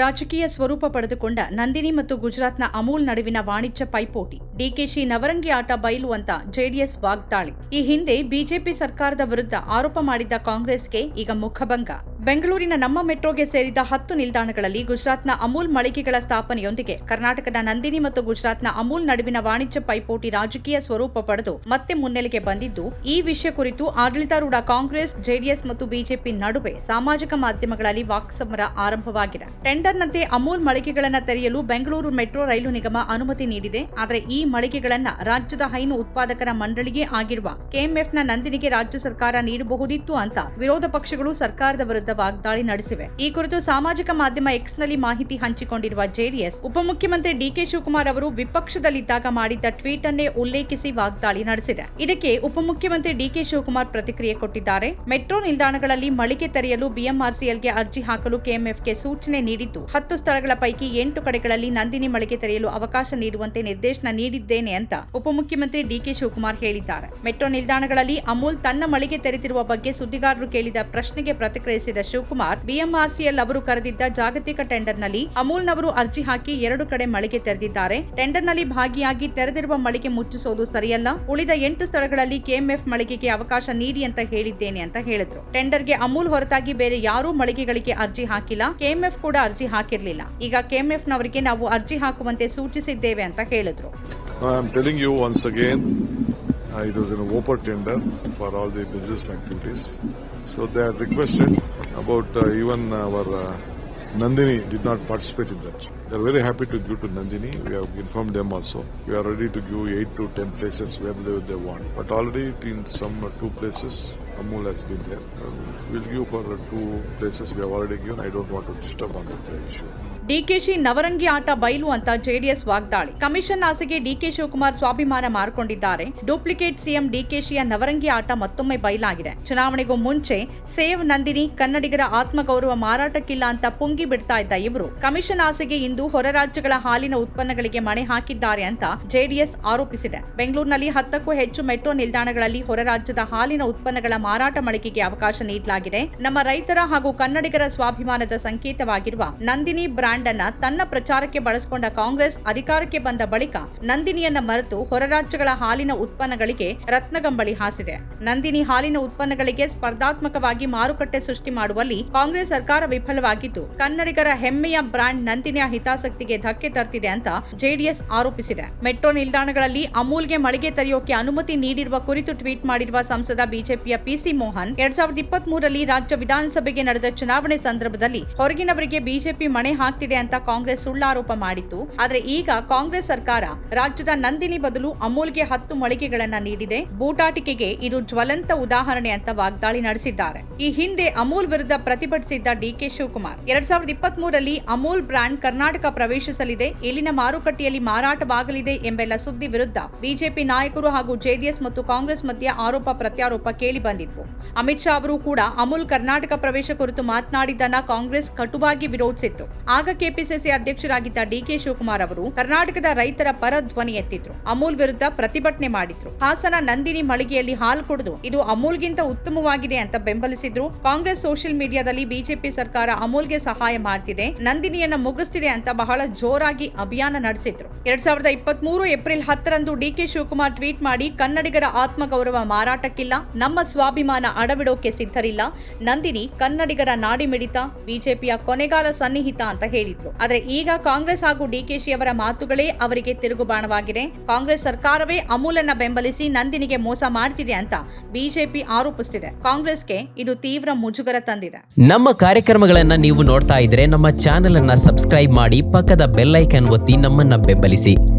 ರಾಜಕೀಯ ಸ್ವರೂಪ ಪಡೆದುಕೊಂಡ ನಂದಿನಿ ಮತ್ತು ಗುಜರಾತ್ನ ಅಮೂಲ್ ನಡುವಿನ ವಾಣಿಜ್ಯ ಪೈಪೋಟಿ. ಡಿಕೆಶಿ ನವರಂಗಿ ಆಟ ಬಯಲು ಅಂತ ಜೆಡಿಎಸ್ ವಾಗ್ದಾಳಿ. ಈ ಹಿಂದೆ ಬಿಜೆಪಿ ಸರ್ಕಾರದ ವಿರುದ್ಧ ಆರೋಪ ಮಾಡಿದ್ದ ಕಾಂಗ್ರೆಸ್ಗೆ ಈಗ ಮುಖಭಂಗ. ಬೆಂಗಳೂರಿನ ನಮ್ಮ ಮೆಟ್ರೋಗೆ ಸೇರಿದ ಹತ್ತು ನಿಲ್ದಾಣಗಳಲ್ಲಿ ಗುಜರಾತ್ನ ಅಮೂಲ್ ಮಳಿಗೆಗಳ ಸ್ಥಾಪನೆಯೊಂದಿಗೆ ಕರ್ನಾಟಕದ ನಂದಿನಿ ಮತ್ತು ಗುಜರಾತ್ನ ಅಮೂಲ್ ನಡುವಿನ ವಾಣಿಜ್ಯ ಪೈಪೋಟಿ ರಾಜಕೀಯ ಸ್ವರೂಪ ಪಡೆದು ಮತ್ತೆ ಮುನ್ನೆಲೆಗೆ ಬಂದಿದ್ದು, ಈ ವಿಷಯ ಕುರಿತು ಆಡಳಿತಾರೂಢ ಕಾಂಗ್ರೆಸ್, ಜೆಡಿಎಸ್ ಮತ್ತು ಬಿಜೆಪಿ ನಡುವೆ ಸಾಮಾಜಿಕ ಮಾಧ್ಯಮಗಳಲ್ಲಿ ವಾಕ್ಸಮರ ಆರಂಭವಾಗಿದೆ. ಟೆಂಡರ್ನಂತೆ ಅಮೂಲ್ ಮಳಿಗೆಗಳನ್ನು ತೆರೆಯಲು ಬೆಂಗಳೂರು ಮೆಟ್ರೋ ರೈಲು ನಿಗಮ ಅನುಮತಿ ನೀಡಿದೆ. ಆದರೆ ಈ ಮಳಿಗೆಗಳನ್ನು ರಾಜ್ಯದ ಹೈನು ಉತ್ಪಾದಕರ ಮಂಡಳಿಗೆ ಆಗಿರುವ ಕೆಎಂಎಫ್ನ ನಂದಿನಿಗೆ ರಾಜ್ಯ ಸರ್ಕಾರ ನೀಡಬಹುದಿತ್ತು ಅಂತ ವಿರೋಧ ಪಕ್ಷಗಳು ಸರ್ಕಾರದ ವಿರುದ್ಧ ವಾಗ್ದಾಳಿ ನಡೆಸಿವೆ. ಈ ಕುರಿತು ಸಾಮಾಜಿಕ ಮಾಧ್ಯಮ ಎಕ್ಸ್ನಲ್ಲಿ ಮಾಹಿತಿ ಹಂಚಿಕೊಂಡಿರುವ ಜೆಡಿಎಸ್ ಉಪಮುಖ್ಯಮಂತ್ರಿ ಡಿಕೆ ಶಿವಕುಮಾರ್ ಅವರು ವಿಪಕ್ಷದಲ್ಲಿದ್ದಾಗ ಮಾಡಿದ್ದ ಟ್ವೀಟ್ ಅನ್ನೇ ಉಲ್ಲೇಖಿಸಿ ವಾಗ್ದಾಳಿ ನಡೆಸಿದೆ. ಇದಕ್ಕೆ ಉಪಮುಖ್ಯಮಂತ್ರಿ ಡಿಕೆ ಶಿವಕುಮಾರ್ ಪ್ರತಿಕ್ರಿಯೆ ಕೊಟ್ಟಿದ್ದಾರೆ. ಮೆಟ್ರೋ ನಿಲ್ದಾಣಗಳಲ್ಲಿ ಮಳಿಗೆ ತೆರೆಯಲು ಬಿಎಂಆರ್ಸಿಎಲ್ಗೆ ಅರ್ಜಿ ಹಾಕಲು ಕೆಎಂಎಫ್ಗೆ ಸೂಚನೆ ನೀಡಿದ್ದು, ಹತ್ತು ಸ್ಥಳಗಳ ಪೈಕಿ ಎಂಟು ಕಡೆಗಳಲ್ಲಿ ನಂದಿನಿ ಮಳಿಗೆ ತೆರೆಯಲು ಅವಕಾಶ ನೀಡುವಂತೆ ನಿರ್ದೇಶನ ನೀಡಿದ್ದೇನೆ ಅಂತ ಉಪಮುಖ್ಯಮಂತ್ರಿ ಡಿಕೆ ಶಿವಕುಮಾರ್ ಹೇಳಿದ್ದಾರೆ. ಮೆಟ್ರೋ ನಿಲ್ದಾಣಗಳಲ್ಲಿ ಅಮೂಲ್ ತನ್ನ ಮಳಿಗೆ ತೆರೆದಿರುವ ಬಗ್ಗೆ ಸುದ್ದಿಗಾರರು ಕೇಳಿದ ಪ್ರಶ್ನೆಗೆ ಪ್ರತಿಕ್ರಿಯಿಸಿದ ಶಿವಕುಮಾರ್ ಬಿಎಂಆರ್ಸಿಎಲ್ ಅವರು ಕರೆದಿದ್ದ ಜಾಗತಿಕ ಟೆಂಡರ್ನಲ್ಲಿ ಅಮೂಲ್ನವರು ಅರ್ಜಿ ಹಾಕಿ ಎರಡು ಕಡೆ ಮಳಿಗೆ ತೆರೆದಿದ್ದಾರೆ. ಟೆಂಡರ್ನಲ್ಲಿ ಭಾಗಿಯಾಗಿ ತೆರೆದಿರುವ ಮಳಿಗೆ ಮುಚ್ಚಿಸೋದು ಸರಿಯಲ್ಲ. ಉಳಿದ ಎಂಟು ಸ್ಥಳಗಳಲ್ಲಿ ಕೆಎಂಎಫ್ ಮಳಿಗೆಗೆ ಅವಕಾಶ ನೀಡಿ ಅಂತ ಹೇಳಿದ್ದೇನೆ ಅಂತ ಹೇಳಿದ್ರು. ಟೆಂಡರ್ಗೆ ಅಮೂಲ್ ಹೊರತಾಗಿ ಬೇರೆ ಯಾರೂ ಮಳಿಗೆಗಳಿಗೆ ಅರ್ಜಿ ಹಾಕಿಲ್ಲ. ಕೆಎಂಎಫ್ ಕೂಡ ಅರ್ಜಿ ಹಾಕಿರ್ಲಿಲ್ಲ. ಈಗ ಕೆಎಂಎಫ್ ನವರಿಗೆ ನಾವು ಅರ್ಜಿ ಹಾಕುವಂತೆ ಸೂಚಿಸಿದ್ದೇವೆ ಅಂತ ಹೇಳಿದ್ರು. Uh, it was an open tender for all the business activities. So they had requested about uh, even our uh, Nandini did not participate in that. They are very happy to give to Nandini. We have informed them also. We are ready to give 8 to 10 places where they, they want. But already in some uh, two places, Amul has been there. We'll give for two places we have already given. I don't want to disturb on that issue. DKShi ನವರಂಗಿ ಆಟ ಬಯಲು ಅಂತ JDS ವಾಗ್ದಾಳಿ. Commission ಆಸೆಗೆ DK Shivakumar ಸ್ವಾಭಿಮಾನ ಮಾರಿಕೊಂಡಿದ್ದಾರೆ. Duplicate CM ಡಿಕೆಶಿಯ ನವರಂಗಿ ಆಟ ಮತ್ತೊಮ್ಮೆ ಬಯಲಾಗಿದೆ ಚುನಾವಣೆಗೂ ಮುಂಚೆ ಸೇವ್ ನಂದಿನಿ ಕನ್ನಡಿಗರ ಆತ್ಮಗೌರವ ಮಾರಾಟಕ್ಕಿಲ್ಲ ಅಂತ ಪುಂಗಿ ಬಿಡ್ತಾ ಇದ್ದ ಇವರು. ಕಮಿಷನ್ ಆಸೆಗೆ ಇಂದು ಹೊರ ರಾಜ್ಯಗಳ ಹಾಲಿನ ಉತ್ಪನ್ನಗಳಿಗೆ ಮಣೆ ಹಾಕಿದ್ದಾರೆ ಅಂತ ಜೆಡಿಎಸ್ ಆರೋಪಿಸಿದೆ. ಬೆಂಗಳೂರಿನಲ್ಲಿ ಹತ್ತಕ್ಕೂ ಹೆಚ್ಚು ಮೆಟ್ರೋ ನಿಲ್ದಾಣಗಳಲ್ಲಿ ಹೊರ ರಾಜ್ಯದ ಹಾಲಿನ ಉತ್ಪನ್ನಗಳ ಮಾರಾಟ ಮಳಿಗೆಗೆ ಅವಕಾಶ ನೀಡಲಾಗಿದೆ. ನಮ್ಮ ರೈತರ ಹಾಗೂ ಕನ್ನಡಿಗರ ಸ್ವಾಭಿಮಾನದ ಸಂಕೇತವಾಗಿರುವ ನಂದಿನಿ ಬ್ರ್ಯಾಂಡ್ ಅನ್ನ ತನ್ನ ಪ್ರಚಾರಕ್ಕೆ ಬಳಸಿಕೊಂಡ ಕಾಂಗ್ರೆಸ್ ಅಧಿಕಾರಕ್ಕೆ ಬಂದ ಬಳಿಕ ನಂದಿನಿಯನ್ನ ಮರೆತು ಹೊರ ರಾಜ್ಯಗಳ ಹಾಲಿನ ಉತ್ಪನ್ನಗಳಿಗೆ ರತ್ನಗಂಬಳಿ ಹಾಸಿದೆ. ನಂದಿನಿ ಹಾಲಿನ ಉತ್ಪನ್ನಗಳಿಗೆ ಸ್ಪರ್ಧಾತ್ಮಕವಾಗಿ ಮಾರುಕಟ್ಟೆ ಸೃಷ್ಟಿ ಮಾಡುವಲ್ಲಿ ಕಾಂಗ್ರೆಸ್ ಸರ್ಕಾರ ವಿಫಲವಾಗಿದ್ದು, ಕನ್ನಡಿಗರ ಹೆಮ್ಮೆಯ ಬ್ರ್ಯಾಂಡ್ ನಂದಿನಿಯ ಹಿತಾಸಕ್ತಿಗೆ ಧಕ್ಕೆ ತರ್ತಿದೆ ಅಂತ ಜೆಡಿಎಸ್ ಆರೋಪಿಸಿದೆ. ಮೆಟ್ರೋ ನಿಲ್ದಾಣಗಳಲ್ಲಿ ಅಮೂಲ್ಗೆ ಮಳಿಗೆ ತೆರೆಯೋಕೆ ಅನುಮತಿ ನೀಡಿರುವ ಕುರಿತು ಟ್ವೀಟ್ ಮಾಡಿರುವ ಸಂಸದ ಬಿಜೆಪಿಯ ಪಿಸಿ ಮೋಹನ್, ಎರಡ್ ಸಾವಿರದ ಇಪ್ಪತ್ತ್ ಮೂರರಲ್ಲಿ ರಾಜ್ಯ ವಿಧಾನಸಭೆಗೆ ನಡೆದ ಚುನಾವಣೆ ಸಂದರ್ಭದಲ್ಲಿ ಹೊರಗಿನವರಿಗೆ ಬಿಜೆಪಿ ಮಣೆ ಹಾಕ್ತಿದೆ ಅಂತ ಕಾಂಗ್ರೆಸ್ ಸುಳ್ಳಾರೋಪ ಮಾಡಿತ್ತು. ಆದರೆ ಈಗ ಕಾಂಗ್ರೆಸ್ ಸರ್ಕಾರ ರಾಜ್ಯದ ನಂದಿನಿ ಬದಲು ಅಮೂಲ್ಗೆ ಹತ್ತು ಮಳಿಗೆಗಳನ್ನ ನೀಡಿದೆ. ಬೂಟಾಟಿಕೆಗೆ ಇದು ಜ್ವಲಂತ ಉದಾಹರಣೆ ಅಂತ ವಾಗ್ದಾಳಿ ನಡೆಸಿದ್ದಾರೆ. ಈ ಹಿಂದೆ ಅಮೂಲ್ ವಿರುದ್ಧ ಪ್ರತಿಭಟಿಸಿದ್ದ ಡಿಕೆ ಶಿವಕುಮಾರ್. ಎರಡ್ ಸಾವಿರದ ಇಪ್ಪತ್ತ್ ಮೂರರಲ್ಲಿ ಅಮೂಲ್ ಬ್ರ್ಯಾಂಡ್ ಕರ್ನಾಟಕ ಪ್ರವೇಶಿಸಲಿದೆ. ಇಲ್ಲಿನ ಮಾರುಕಟ್ಟೆಯಲ್ಲಿ ಮಾರಾಟವಾಗಲಿದೆ ಎಂಬೆಲ್ಲ ಸುದ್ದಿ ವಿರುದ್ಧ ಬಿಜೆಪಿ ನಾಯಕರು ಹಾಗೂ ಜೆಡಿಎಸ್ ಮತ್ತು ಕಾಂಗ್ರೆಸ್ ಮಧ್ಯೆ ಆರೋಪ ಪ್ರತ್ಯಾರೋಪ ಕೇಳಿ ಬಂದಿತ್ತು. ಅಮಿತ್ ಶಾ ಅವರು ಕೂಡ ಅಮೂಲ್ ಕರ್ನಾಟಕ ಪ್ರವೇಶ ಕುರಿತು ಮಾತನಾಡಿದ್ದನ್ನ ಕಾಂಗ್ರೆಸ್ ಕಟುವಾಗಿ ವಿರೋಧಿಸಿತ್ತು. ಆಗ ಕೆಪಿಸಿಸಿ ಅಧ್ಯಕ್ಷರಾಗಿದ್ದ ಡಿಕೆ ಶಿವಕುಮಾರ್ ಅವರು ಕರ್ನಾಟಕದ ರೈತರ ಪರ ಧ್ವನಿ ಎತ್ತಿದ್ರು. ಅಮೂಲ್ ವಿರುದ್ಧ ಪ್ರತಿಭಟನೆ ಮಾಡಿದ್ರು. ಹಾಸನ ನಂದಿನಿ ಮಳಿಗೆಯಲ್ಲಿ ಹಾಲು ಕುಡಿದು ಇದು ಅಮೂಲ್ಗಿಂತ ಉತ್ತಮವಾಗಿದೆ ಅಂತ ಬೆಂಬಲಿಸಿದ್ರು. ಕಾಂಗ್ರೆಸ್ ಸೋಷಿಯಲ್ ಮೀಡಿಯಾದಲ್ಲಿ ಬಿಜೆಪಿ ಸರ್ಕಾರ ಅಮೂಲ್ಗೆ ಸಹಾಯ ಮಾಡ್ತಿದೆ, ನಂದಿನಿಯನ್ನ ಮುಗಿಸ್ತಿದೆ ಅಂತ ಬಹಳ ಜೋರಾಗಿ ಅಭಿಯಾನ ನಡೆಸಿದ್ರು. ಎರಡ್ ಸಾವಿರದ ಇಪ್ಪತ್ತ್ ಮೂರು ಏಪ್ರಿಲ್ ಹತ್ತರಂದು ಡಿಕೆ ಶಿವಕುಮಾರ್ ಟ್ವೀಟ್ ಮಾಡಿ, ಕನ್ನಡಿಗರ ಆತ್ಮಗೌರವ ಮಾರಾಟಕ್ಕಿಲ್ಲ, ನಮ್ಮ ಸ್ವಾಭಿಮಾನ ಅಡವಿಡೋಕೆ ಸಿದ್ಧರಿಲ್ಲ, ನಂದಿನಿ ಕನ್ನಡಿಗರ ನಾಡಿ ಮಿಡಿತ ಬಿಜೆಪಿಯ ಕೊನೆಗಾಲ ಸನ್ನಿಹಿತ ಅಂತ ಹೇಳಿದ್ರು. ಆದ್ರೆ ಈಗ ಕಾಂಗ್ರೆಸ್ ಹಾಗೂ ಡಿಕೆಶಿ ಅವರ ಮಾತುಗಳೇ ಅವರಿಗೆ ತಿರುಗುಬಾಣವಾಗಿದೆ. ಕಾಂಗ್ರೆಸ್ ಸರ್ಕಾರವೇ ಅಮೂಲನ್ನ ಬೆಂಬಲಿಸಿ ನಂದಿನಿಗೆ ಮೋಸ ಮಾಡ್ತಿದೆ ಅಂತ ಬಿಜೆಪಿ ಆರೋಪಿಸುತ್ತಿದೆ ಕಾಂಗ್ರೆಸ್ಗೆ ಇದು ತೀವ್ರ ಮುಜುಗರ ತಂದಿದೆ. ನಮ್ಮ ಕಾರ್ಯಕ್ರಮಗಳನ್ನ ನೀವು ನೋಡ್ತಾ ಇದ್ರೆ ನಮ್ಮ ಚಾನೆಲ್ ಅನ್ನ ಸಬ್ಸ್ಕ್ರೈಬ್ ಮಾಡಿ ಪಕ್ಕದ ಬೆಲ್ಲೈಕನ್ ಒತ್ತಿ ನಮ್ಮನ್ನ ಬೆಂಬಲಿಸಿ.